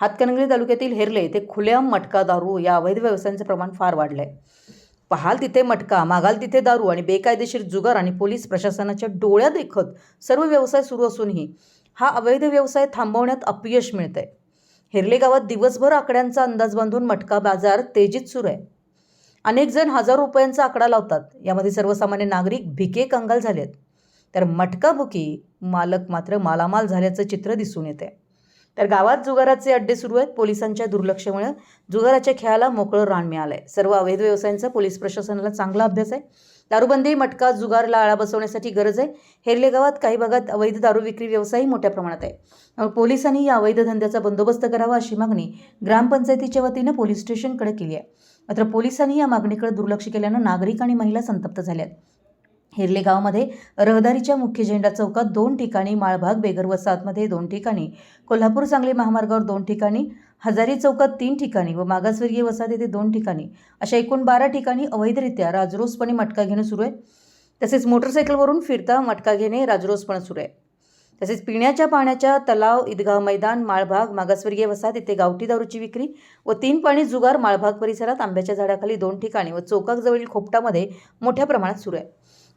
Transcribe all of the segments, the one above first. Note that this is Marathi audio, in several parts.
हातकणंगले तालुक्यातील हेरले ते खुलेआम मटका दारू या अवैध व्यवसायांचं प्रमाण फार वाढलं आहे पहाल तिथे मटका मागाल तिथे दारू आणि बेकायदेशीर जुगार आणि पोलीस प्रशासनाच्या डोळ्या देखत सर्व व्यवसाय सुरू असूनही हा अवैध व्यवसाय थांबवण्यात अपयश मिळतंय. हेरले गावात दिवसभर आकड्यांचा अंदाज बांधून मटका बाजार तेजीत सुरू आहे. अनेक जण हजार रुपयांचा आकडा लावतात. यामध्ये सर्वसामान्य नागरिक भिके कंगाल झाले आहेत तर मटका बुकी मालक मात्र मालामाल झाल्याचं चित्र दिसून येते तर गावात जुगाराचे अड्डे सुरू आहेत. पोलिसांच्या दुर्लक्षामुळे जुगाराच्या खेळाला मोकळं रान मिळालं आहे सर्व अवैध व्यवसायांचा पोलीस प्रशासनाला चांगला अभ्यास आहे. दारूबंदी मटका जुगारला आळा बसवण्यासाठी गरज आहे. हेरले गावात काही भागात अवैध दारू विक्री व्यवसायही मोठ्या प्रमाणात आहे. पोलिसांनी या अवैध धंद्याचा बंदोबस्त करावा अशी मागणी ग्रामपंचायतीच्या वतीनं पोलीस स्टेशनकडे केली आहे. मात्र पोलिसांनी या मागणीकडे दुर्लक्ष केल्यानं नागरिक आणि महिला संतप्त झाल्या आहेत गावामध्ये रहदारीच्या मुख्य झेंडा चौकात दोन ठिकाणी माळभाग बेगर वसाहतमध्ये दोन ठिकाणी कोल्हापूर सांगली महामार्गावर दोन ठिकाणी हजारी चौकात तीन ठिकाणी व मागासवर्गीय वसाहत येथे दोन ठिकाणी. अशा एकूण बारा ठिकाणी अवैधरित्या राजरोसपणे मटका घेणं सुरू आहे. तसेच मोटरसायकलवरून फिरता मटका घेणे राजरोसपणे सुरू आहे. तसेच पिण्याच्या पाण्याच्या तलाव ईदगाह मैदान माळभाग मागासवर्गीय वसाहत येथे गावठी दारूची विक्री व तीन पाणी जुगार माळभाग परिसरात आंब्याच्या झाडाखाली दोन ठिकाणी व चौकाजवळील खोपटामध्ये मोठ्या प्रमाणात सुरू आहे.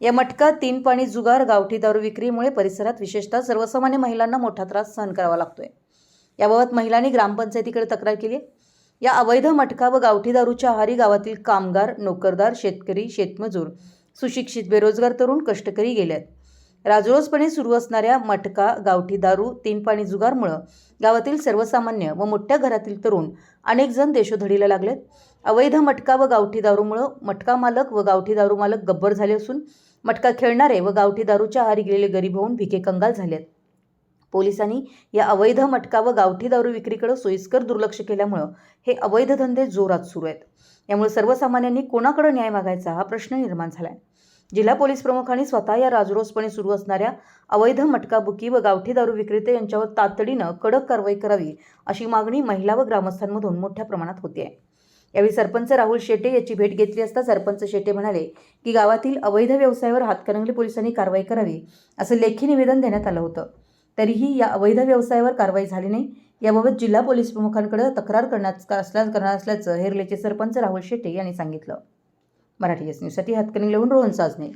या मटका तीन पाणी जुगार गावठी दारू विक्रीमुळे परिसरात विशेषतः सर्वसामान्य महिलांना मोठा त्रास सहन करावा लागतोय. याबाबत महिलांनी ग्रामपंचायतीकडे तक्रार केली आहे. या अवैध मटका व गावठी दारूच्या आहारी गावातील कामगार नोकरदार शेतकरी शेतमजूर सुशिक्षित बेरोजगार तरुण कष्टकरी गेले आहेत. राजरोसपणे सुरू असणाऱ्या मटका गावठी दारू तीन पाणी जुगारमुळं गावातील सर्वसामान्य व मोठ्या घरातील तरुण अनेक जण देशोधडीला लागलेत. अवैध मटका व गावठी दारूमुळं मटका मालक व गावठी दारू मालक गब्बर झाले असून मटका खेळणारे व गावठी दारूच्या आहारी गेलेले गरीब होऊन भिके कंगाल झालेत. पोलिसांनी या अवैध मटका व गावठी दारू विक्रीकडे सोयीस्कर दुर्लक्ष केल्यामुळं हे अवैध धंदे जोरात सुरू आहेत. यामुळे सर्वसामान्यांनी कोणाकडे न्याय मागायचा हा प्रश्न निर्माण झालाय. जिल्हा पोलीस प्रमुखांनी स्वतः या राजरोसपणे सुरू असणाऱ्या अवैध मटका बुकी व गावठी दारू विक्रेते यांच्यावर तातडीनं कडक कारवाई करावी अशी मागणी महिला व ग्रामस्थांमधून मोठ्या प्रमाणात होती आहे यावेळी सरपंच राहुल शेटे याची भेट घेतली असता सरपंच शेटे म्हणाले की गावातील अवैध व्यवसायावर हातकणंगले पोलिसांनी कारवाई करावी असं लेखी निवेदन देण्यात आलं होतं. तरीही या अवैध व्यवसायावर कारवाई झाली नाही याबाबत जिल्हा पोलीस प्रमुखांकडे तक्रार करण्यात असल्या करणार असल्याचं हेरलेचे सरपंच राहुल शेटे यांनी सांगितलं. मराठी एस न्यूजसाठी हातकणंगलेहून रोहन साजने